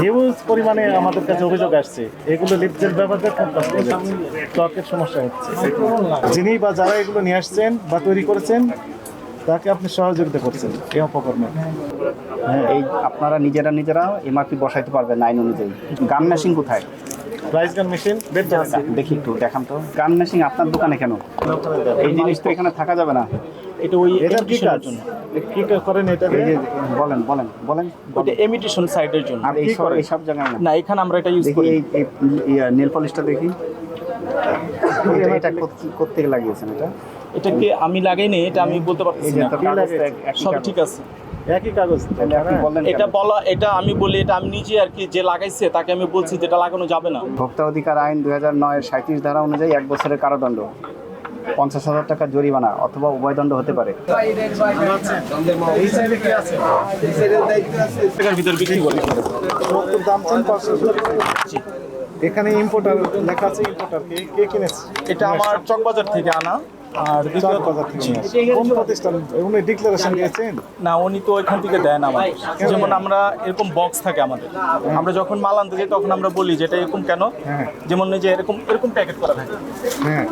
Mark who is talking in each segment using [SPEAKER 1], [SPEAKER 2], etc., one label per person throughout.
[SPEAKER 1] Huge পরিমাণে আমাদের কাছে অভিযোগ আসছে। এগুলো লিপজেল ব্যবহার খুব কষ্ট যাচ্ছে ত্বকের সমস্যা হচ্ছে। যিনি বা যারা এগুলো নিয়ে আসছেন বা তৈরি করেছেন তাকে আপনি সহযোগিতা করছেন। এই অপকর্মে। হ্যাঁ।
[SPEAKER 2] এই আপনারা নিজেরা নিজেরা এমআরপি বসাইতে পারবেন আইন অনুযায়ী। গান মেশিন কোথায়?
[SPEAKER 1] প্রাইস গান মেশিন
[SPEAKER 2] দেখি একটু দেখান তো। গান মেশিন আপনার দোকানে কেন? এই জিনিস তো এখানে থাকা যাবে না।
[SPEAKER 3] এটা ওই
[SPEAKER 1] কি কাজ? কি করেন এটা?
[SPEAKER 2] এই যে বলেন বলেন বলেন।
[SPEAKER 3] এমিটেশন সাইডের জন্য।
[SPEAKER 2] আর এই সব এই সব জায়গায় না
[SPEAKER 3] না এখানে আমরা এটা ইউজ করি।
[SPEAKER 2] এই নেল পলিশটা দেখি। এটা- কোত্থেকে লাগিয়েছেন এটা?
[SPEAKER 3] এটাকে আমি লাগাইনি এটা আমি বলতে
[SPEAKER 2] এই
[SPEAKER 3] পারছি না। সব ঠিক আছে।
[SPEAKER 1] একই কাগজ
[SPEAKER 2] তাহলে আপনি বললেন
[SPEAKER 3] এটা বলা এটা আমি বলি এটা আমি নিজে আর কি যে লাগাইছে তাকে আমি বলছি যেটা লাগানো যাবে না।
[SPEAKER 2] ভোক্তা অধিকার আইন দুই হাজার নয়ের সাঁত্রিশ ধারা অনুযায়ী এক বছরের কারাদণ্ড। পঞ্চাশ হাজার টাকা জরিমানা অথবা উভয়দণ্ড হতে পারে।
[SPEAKER 1] এই সাইডে কি আছে
[SPEAKER 3] টাকার ভিতরে বিক্রি করি
[SPEAKER 1] সত্তর দাম চান পাঁচশো এখানে ইম্পোর্টার লেখা আছে ইম্পোর্টার কে কে কিনেছে?
[SPEAKER 3] এটা আমার চকবাজার থেকে আনা। আর
[SPEAKER 1] চার
[SPEAKER 3] দ্বিতীয়
[SPEAKER 1] থেকে কোন প্রতিষ্ঠান? উনি ডিক্লারেশন দিয়েছেন?
[SPEAKER 3] না উনি তো ওইখান থেকে দেন আমাদের। যেমন আমরা এরকম বক্স থাকে আমাদের। আমরা যখন মাল আনতে যাই তখন আমরা বলি যে এটা এরকম কেন?
[SPEAKER 1] হ্যাঁ।
[SPEAKER 3] যেমন যে এরকম এরকম প্যাকেট করা থাকে।
[SPEAKER 1] হ্যাঁ।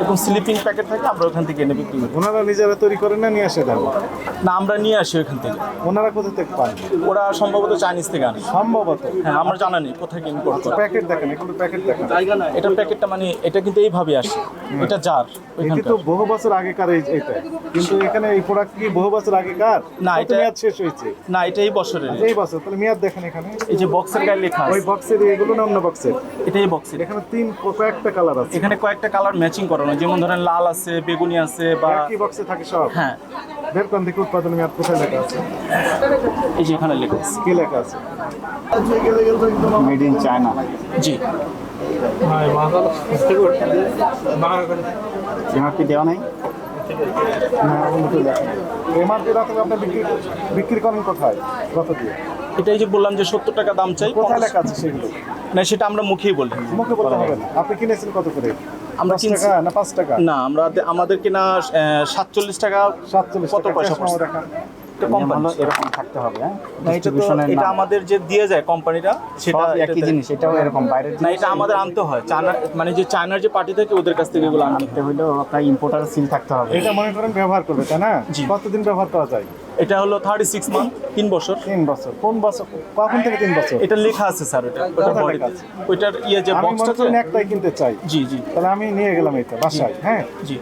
[SPEAKER 3] এরকম স্লিপিং প্যাকেট থাকে আমরা ওখান থেকে এনে বিক্রি করি।
[SPEAKER 1] ওনারা নিজেরা তৈরি করেন না নিয়ে আসে দেন
[SPEAKER 3] না আমরা নিয়ে আসি ওইখান থেকে।
[SPEAKER 1] ওনারা কোথা থেকে পান?
[SPEAKER 3] ওরা সম্ভবত চাইনিজ থেকে আনে।
[SPEAKER 1] সম্ভবত?
[SPEAKER 3] হ্যাঁ আমার জানা নেই কোথায় কি ইম্পোর্ট করে।
[SPEAKER 1] প্যাকেট দেখেন এগুলো প্যাকেট দেখেন।
[SPEAKER 3] এটার প্যাকেটটা মানে এটা কিন্তু এইভাবে আসে। এটা জার
[SPEAKER 1] এটি
[SPEAKER 3] ওইখানকার।
[SPEAKER 1] তো বহু বছর আগেকার এই এটা। কিন্তু এখানে এই প্রোডাক্ট কি বহু বছর আগেকার?
[SPEAKER 3] না, এটা-
[SPEAKER 1] মেয়াদ শেষ হয়েছে?
[SPEAKER 3] না এটা এই বছরের।
[SPEAKER 1] এই বছর তাহলে মেয়াদ দেখেন এখানে।
[SPEAKER 3] এই যে বক্সের গায়ে লেখা
[SPEAKER 1] ওই বক্সের এগুলো না অন্য বক্সের
[SPEAKER 3] এটা এই বক্সের
[SPEAKER 1] এখানে তিন কয়েকটা কালার আছে।
[SPEAKER 3] এখানে কয়েকটা কালার ম্যাচিং করানো। যেমন ধরেন লাল আছে বেগুনি আছে বা
[SPEAKER 1] একই বক্সে থাকে সব?
[SPEAKER 3] হ্যাঁ।
[SPEAKER 1] বের কোন থেকে উৎপাদন মেয়াদ কোথায় লেখা আছে।
[SPEAKER 3] এই যে এখানে লেখা আছে।
[SPEAKER 1] কি লেখা আছে?
[SPEAKER 2] মেড ইন চায়না
[SPEAKER 3] জি।
[SPEAKER 2] এমআরপি দেওয়া নাই।
[SPEAKER 1] এমআরপি রাতে আপনি বিক্রি বিক্রি করেন কোথায়? কত দিয়ে?
[SPEAKER 3] এটাই যে বললাম যে সত্তর টাকা দাম চাই।
[SPEAKER 1] কোথায় লেখা আছে সেগুলো?
[SPEAKER 3] না সেটা আমরা মুখেই বলি
[SPEAKER 1] মুখে বলতে হবে না। আপনি কিনেছেন কত করে?
[SPEAKER 3] আমরা কিনছি-
[SPEAKER 1] না পাঁচ টাকা?
[SPEAKER 3] না আমরা আমাদের কিনা সাতচল্লিশ টাকা
[SPEAKER 1] সাতচল্লিশ
[SPEAKER 3] কত
[SPEAKER 1] টাকা।
[SPEAKER 3] পয়সা
[SPEAKER 1] cash
[SPEAKER 2] নিয়ম
[SPEAKER 3] কোম্পানি
[SPEAKER 2] এরকম থাকতে হবে হ্যাঁ?
[SPEAKER 3] না এটা এটা আমাদের যে দিয়ে যায় কোম্পানিটা সেটা
[SPEAKER 2] একই জিনিস এটাও এরকম বাইরের
[SPEAKER 3] না এটা আমাদের আনতে হয়। চায়না মানে যে চায়নার যে পার্টি থাকে ওদের কাছ থেকে এগুলো আনতে হয়
[SPEAKER 2] আপনার ইম্পোর্টার সিল থাকতে হবে।
[SPEAKER 1] এটা মনে করেন ব্যবহার করবে তাই না? কতদিন ব্যবহার করা যায়?
[SPEAKER 3] এটা হলো থার্টি সিক্স মান্থ তিন বছর।
[SPEAKER 1] তিন বছর। কোন বছর? কখন থেকে তিন বছর?
[SPEAKER 3] এটা লেখা আছে স্যার ওটা
[SPEAKER 1] আছে?
[SPEAKER 3] ওইটার ইয়ে যে বক্সটা
[SPEAKER 1] একটাই কিনতে চাই।
[SPEAKER 3] জি জি।
[SPEAKER 1] তাহলে আমি নিয়ে গেলাম এটা বাসায় হ্যাঁ?
[SPEAKER 3] জি।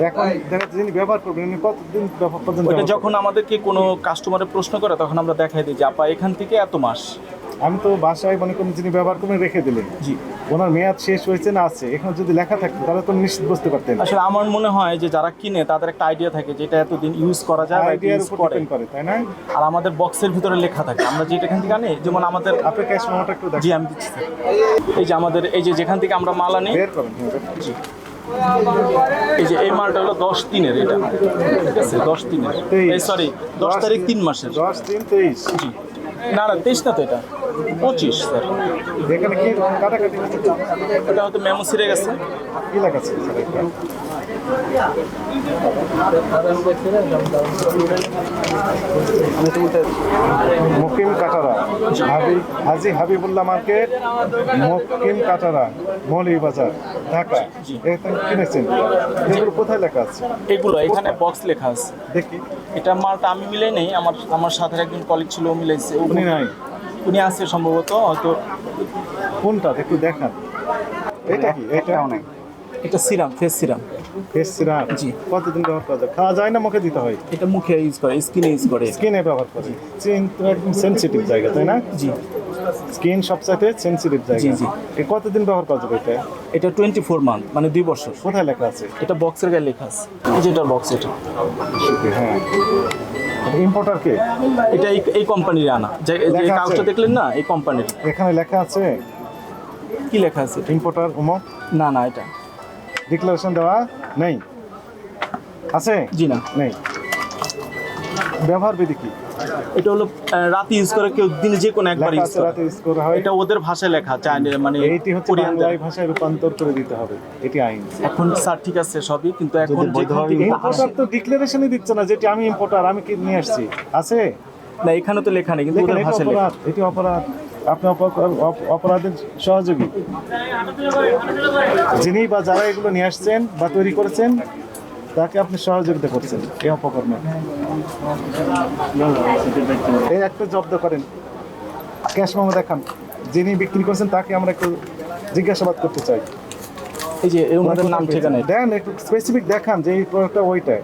[SPEAKER 1] এখন দেখা যাচ্ছে যিনি ব্যবহার করবেন উনি কতদিন ব্যবহার পর্যন্ত ব্যবহার
[SPEAKER 3] যখন আমাদেরকে কোনো কাস্টমারের প্রশ্ন করে তখন আমরা দেখাই দিই যে আপা এখান থেকে এত মাস?
[SPEAKER 1] আমি তো বাসায় মনে করেন যিনি ব্যবহার করবেন রেখে দিলেন।
[SPEAKER 3] জি।
[SPEAKER 1] ওনার মেয়াদ শেষ হয়েছে না আছে এখানে যদি লেখা থাকতো তাহলে তো নিশ্চিত বুঝতে পারতেন।
[SPEAKER 3] আসলে আমার মনে হয় যে যারা কিনে তাদের একটা আইডিয়া থাকে যেটা এতদিন ইউজ করা যায়
[SPEAKER 1] আইডিয়ার উপর
[SPEAKER 3] করে।
[SPEAKER 1] ডিপেন্ড করে তাই না?
[SPEAKER 3] আর আমাদের বক্সের ভিতরে লেখা থাকে। আমরা যেটা এখান থেকে আনি যেমন আমাদের
[SPEAKER 1] আপনি ক্যাশ মেমোটা একটু
[SPEAKER 3] জি আমি দিচ্ছি এই যে আমাদের এই যে যেখান থেকে আমরা মাল আনি
[SPEAKER 1] বের করেন হ্যাঁ, বের করেন।
[SPEAKER 3] জি। এই যে এই মালটা হলো দশ দিনের এটা। ঠিক আছে? দশ
[SPEAKER 1] তেইশ।
[SPEAKER 3] এই সরি দশ তারিখ তিন মাসের।
[SPEAKER 1] দশ তিন তেইশ।
[SPEAKER 3] জি। না না তেইশ না তো এটা। পঁচিশ স্যার? এটা হয়তো মেমো ছিঁড়ে গেছে।
[SPEAKER 1] কি এটা? মুকিম কাটারা। হাবি হাজি হাবিবুল্লাহ মার্কেট মুকিম কাটারা মৌলী বাজার ঢাকা। এখানে কিনেছেন। এগুলো কোথায় লেখা আছে?
[SPEAKER 3] এগুলো এখানে বক্স লেখা আছে।
[SPEAKER 1] দেখি।
[SPEAKER 3] এটা মালটা আমি মিলাই নেই আমার আমার সাথে একজন কলিগ ছিল ও মিলাইছে।
[SPEAKER 1] উনি নাই?
[SPEAKER 3] উনি আছে সম্ভবত হয়তো
[SPEAKER 1] কোনটা? একটু দেখান। এটা কি? এটা
[SPEAKER 2] অনেক
[SPEAKER 3] এটা serum face serum.
[SPEAKER 1] Face serum
[SPEAKER 3] জি।
[SPEAKER 1] কতদিন ব্যবহার করা যায়? খাওয়া যায় না মুখে দিতে হয়?
[SPEAKER 3] এটা মুখে ইউজ করে স্কিনে ইউজ করে।
[SPEAKER 1] স্কিনে ব্যবহার করে। স্কিন তো একদম সেন্সিটিভ জায়গা তাই না?
[SPEAKER 3] জি।
[SPEAKER 1] স্কিন সবসাথে সেন্সিটিভ জায়গা।
[SPEAKER 3] জি, জি।
[SPEAKER 1] এ কতদিন ব্যবহার করা যাবে এটা?
[SPEAKER 3] এটা টোয়েন্টি ফোর মান্থ মানে দুই বছর।
[SPEAKER 1] কোথায় লেখা আছে?
[SPEAKER 3] এটা বক্সের গায়ে লেখা আছে। এই যে এটার বক্স এটা।
[SPEAKER 1] হ্যাঁ। ইম্পোর্টার কে?
[SPEAKER 3] এটা এই কোম্পানির আনা। যে? কাগজটা দেখলেন না এই কোম্পানির
[SPEAKER 1] এখানে লেখা আছে?
[SPEAKER 3] কি লেখা আছে?
[SPEAKER 1] ইম্পোর্টার উমক
[SPEAKER 3] না না এটা।
[SPEAKER 1] ডিক্লারেশন দেওয়া? নেই? আছে?
[SPEAKER 3] জি না।
[SPEAKER 1] নেই। ব্যবহার বিধি কি?
[SPEAKER 3] এটা হলো রাতে ইউজ করে কেউ দিনে যে কোনো একবার ইউজ করে
[SPEAKER 1] রাতে ইউজ করা হয়।
[SPEAKER 3] এটা ওদের ভাষায় লেখা চাইনা মানে
[SPEAKER 1] এইটি হচ্ছে বাংলায় ভাষায় রূপান্তর করে দিতে হবে। এটি আইন।
[SPEAKER 3] এখন স্যার ঠিক আছে সবই কিন্তু এখন
[SPEAKER 1] ইম্পোর্টার তো ডিক্লারেশনই দিচ্ছে না যেটি আমি ইম্পোর্টার আমি কি নিয়ে আসছি? আছে?
[SPEAKER 3] না এখানে তো লেখা নেই কিন্তু ওদের ভাষায় লেখা।
[SPEAKER 1] এটি অপরাধ। আপনি অপ- অপ- অপরাধের সহযোগী। যিনি বা যারা এগুলো নিয়ে আসছেন বা তৈরি করেছেন তাকে আপনি সহযোগিতা করছেন। এই অপকর্মে। এই একটা জব্দ করেন। ক্যাশ মেমো দেখান। যিনি বিক্রি করছেন তাকে আমরা একটু জিজ্ঞাসাবাদ করতে চাই।
[SPEAKER 3] এই যে ওনাদের নাম ঠিকানা।
[SPEAKER 1] দেন একটু স্পেসিফিক দেখান যে এই প্রোডাক্টটা ওইটা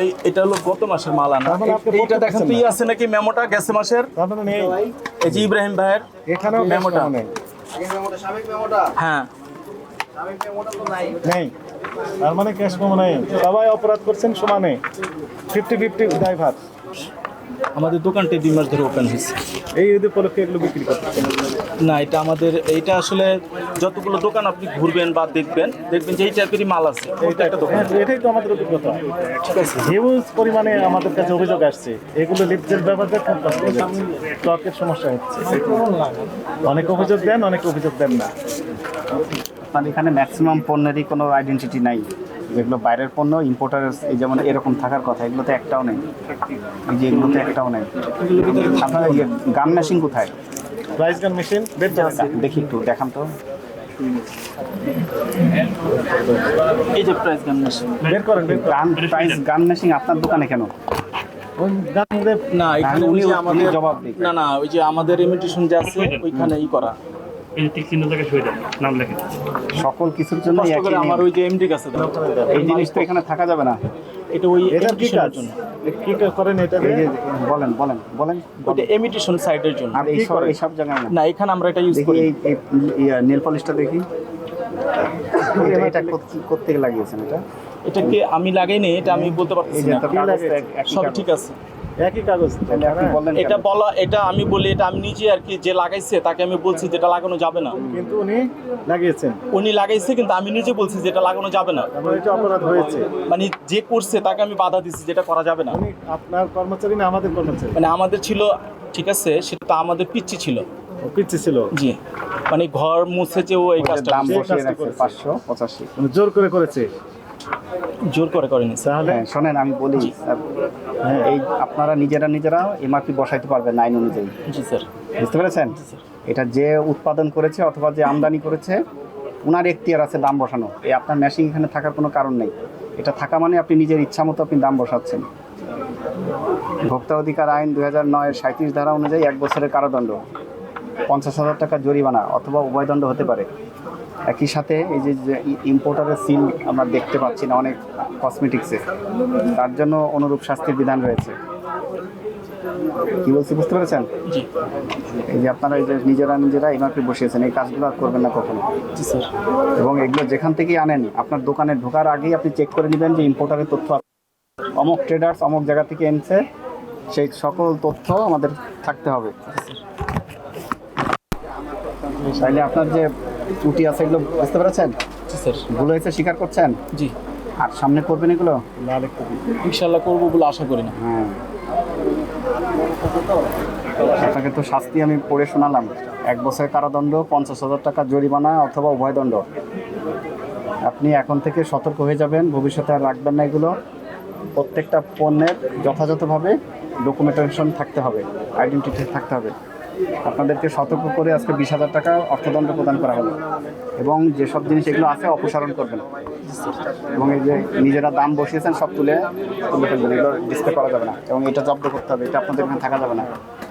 [SPEAKER 3] এই এটা হলো গত মাসের মাল আনা।
[SPEAKER 1] মানে
[SPEAKER 3] এইটা দেখেন তো
[SPEAKER 1] পারছেন
[SPEAKER 3] ই
[SPEAKER 1] না।
[SPEAKER 3] আছে নাকি মেমোটা? গেছে মাসের?
[SPEAKER 1] মানে
[SPEAKER 3] এই যে ইব্রাহিম ভাইয়ের
[SPEAKER 1] এখানেও
[SPEAKER 3] মেমোটা।
[SPEAKER 1] মেমো নেই
[SPEAKER 3] হ্যাঁ।
[SPEAKER 1] নেই। তার মানে ক্যাশ কম নেই। সবাই অপরাধ করছেন সমানে ফিফটি ফিফটি ড্রাইভার
[SPEAKER 3] আমাদের দোকানটি দুই মাস ধরে ওপেন হয়েছে।
[SPEAKER 1] এই ঈদ উপলক্ষে এগুলো বিক্রি করতেছেন?
[SPEAKER 3] না এটা আমাদের এইটা আসলে যতগুলো দোকান আপনি ঘুরবেন বা দেখবেন দেখবেন যে এই টাইপেরই মাল আছে এইটা একটা দোকান।
[SPEAKER 1] এটাই তো আমাদের অভিজ্ঞতা।
[SPEAKER 3] ঠিক আছে।
[SPEAKER 1] হিউজ পরিমাণে আমাদের কাছে অভিযোগ আসছে। এগুলো লিপজেল ব্যবহার খুব কষ্ট যাচ্ছে সমস্যা হচ্ছে। অনেক অভিযোগ দেন অনেক অভিযোগ দেন না।
[SPEAKER 2] আপনার এখানে ম্যাক্সিমাম পণ্যেরই কোনো আইডেন্টিটি নাই। যেগুলো বাইরের পণ্য ইম্পোর্টারের এই যেমন এরকম থাকার কথা এগুলোতে একটাও নেই। যে এগুলোতে একটাও নেই। আপনার ইয়ে গান মেশিন কোথায়?
[SPEAKER 1] প্রাইস গান মেশিন
[SPEAKER 2] দেখি একটু দেখান তো।
[SPEAKER 3] এই যে প্রাইস গান মেশিন
[SPEAKER 1] বের করেন
[SPEAKER 2] গান প্রাইস গান মেশিন আপনার দোকানে কেন?
[SPEAKER 1] ওই
[SPEAKER 3] না এখানে
[SPEAKER 2] জবাব।
[SPEAKER 3] না না ওই যে আমাদের ইমিটেশন যে আছে ওইখানে ই করা।
[SPEAKER 4] এই যে টিক চিহ্ন থেকে সই দেন নাম লেখেন
[SPEAKER 2] সকল কিছুর জন্য
[SPEAKER 3] আমার ওই যে এমডি কাছে দাও।
[SPEAKER 2] এই জিনিস তো এখানে থাকা যাবে না।
[SPEAKER 3] এটা ওই
[SPEAKER 1] এটার কি কাজ? কি করেন এটা?
[SPEAKER 2] বলেন বলেন বলেন।
[SPEAKER 3] ওইটা এমিটেশন সাইডের জন্য।
[SPEAKER 2] আর এই সব এই সব জায়গায় না।
[SPEAKER 3] এখানে আমরা এটা ইউজ করি।
[SPEAKER 2] এই নেল পলিশটা দেখি। এটা- কোত্থেকে লাগিয়েছেন এটা?
[SPEAKER 3] এটাকে আমি লাগাইনি এটা আমি বলতে
[SPEAKER 2] এই
[SPEAKER 3] পারছি না। সব ঠিক আছে।
[SPEAKER 1] একই কাগজ।
[SPEAKER 2] বললেন
[SPEAKER 3] এটা বলা এটা আমি বলি এটা আমি নিজে আর কি যে লাগাইছে তাকে আমি বলছি যেটা লাগানো যাবে না।
[SPEAKER 1] কিন্তু উনি লাগিয়েছেন।
[SPEAKER 3] উনি লাগাইছে কিন্তু আমি নিজে বলছি যেটা লাগানো যাবে না।
[SPEAKER 1] এটা অপরাধ হয়েছে।
[SPEAKER 3] মানে যে করছে তাকে আমি বাধা দিচ্ছি যেটা করা যাবে না।
[SPEAKER 1] আপনার কর্মচারী না আমাদের কর্মচারী?
[SPEAKER 3] মানে আমাদের ছিল ঠিক আছে সেটা তো আমাদের পিচ্ছি ছিল।
[SPEAKER 1] পিচ্ছি ছিল?
[SPEAKER 3] জি। মানে ঘর মুছে যে ও এই
[SPEAKER 2] ওই
[SPEAKER 3] কাজটা
[SPEAKER 2] দাম বসিয়ে রাখছে
[SPEAKER 1] করেছে।
[SPEAKER 2] পাঁচশো পঁচাশি।
[SPEAKER 1] জোর করে করেছে।
[SPEAKER 3] জোর করে করেনি
[SPEAKER 1] তাহলে
[SPEAKER 2] হ্যাঁ। শোনেন আমি বলি হ্যাঁ, এই আপনারা নিজেরা নিজেরা এমআরপি বসাইতে পারবেন আইন অনুযায়ী।
[SPEAKER 3] জি স্যার
[SPEAKER 2] বুঝতে পেরেছেন? এটা যে উৎপাদন করেছে অথবা যে আমদানি করেছে ওনার এখতিয়ার আছে দাম বসানো। এই আপনার মেশিন এখানে থাকার কোনো কারণ নেই। এটা থাকা মানে আপনি নিজের ইচ্ছা মতো আপনি দাম বসাচ্ছেন। ভোক্তা অধিকার আইন দুই হাজার নয়ের সাঁত্রিশ ধারা অনুযায়ী এক বছরের কারাদণ্ড। পঞ্চাশ হাজার টাকা জরিমানা অথবা উভয়দণ্ড হতে পারে। একই সাথে এই যে ইম্পোর্টারের সিল আমরা দেখতে পাচ্ছি না অনেক কসমেটিক্সে তার জন্য অনুরূপ শাস্তির বিধান রয়েছে। কি বলছি বুঝতে পেরেছেন? এই যে আপনারা এই যে নিজেরা নিজেরা এমআরপি বসিয়েছেন এই কাজগুলো আর করবেন না কখনো। এবং এগুলো যেখান থেকেই আনেন আপনার দোকানে ঢোকার আগেই আপনি চেক করে নেবেন যে ইম্পোর্টারের তথ্য অমুক ট্রেডার্স অমুক জায়গা থেকে এনেছে সেই সকল তথ্য আমাদের থাকতে হবে। তাইলে আপনার যে ত্রুটি আছে এগুলো বুঝতে পেরেছেন?
[SPEAKER 3] স্যার।
[SPEAKER 2] ভুল হয়েছে স্বীকার করছেন?
[SPEAKER 3] জি।
[SPEAKER 2] আর সামনে করবেন এগুলো?
[SPEAKER 3] ইনশাল্লাহ করব বলে আশা করি না।
[SPEAKER 2] হ্যাঁ। আপনাকে তো শাস্তি আমি পড়ে শোনালাম। এক বছরের কারাদণ্ড পঞ্চাশ হাজার টাকা জরিমানা অথবা উভয়দণ্ড আপনি এখন থেকে সতর্ক হয়ে যাবেন ভবিষ্যতে আর রাখবেন না এগুলো। প্রত্যেকটা পণ্যের যথাযথভাবে ডকুমেন্টেশন থাকতে হবে আইডেন্টিটি থাকতে হবে। আপনাদেরকে সতর্ক করে আজকে বিশ হাজার টাকা অর্থদণ্ড প্রদান করা হলো এবং যেসব জিনিস এগুলো আছে, অপসারণ করবেন। এবং এই যে নিজেরা দাম বসিয়েছেন, সব তুলে তুলে ফেলবেন। এগুলো ডিসপ্লে করা যাবে না। এবং এটা জব্দ করতে হবে। এটা আপনাদের এখানে থাকা যাবে না।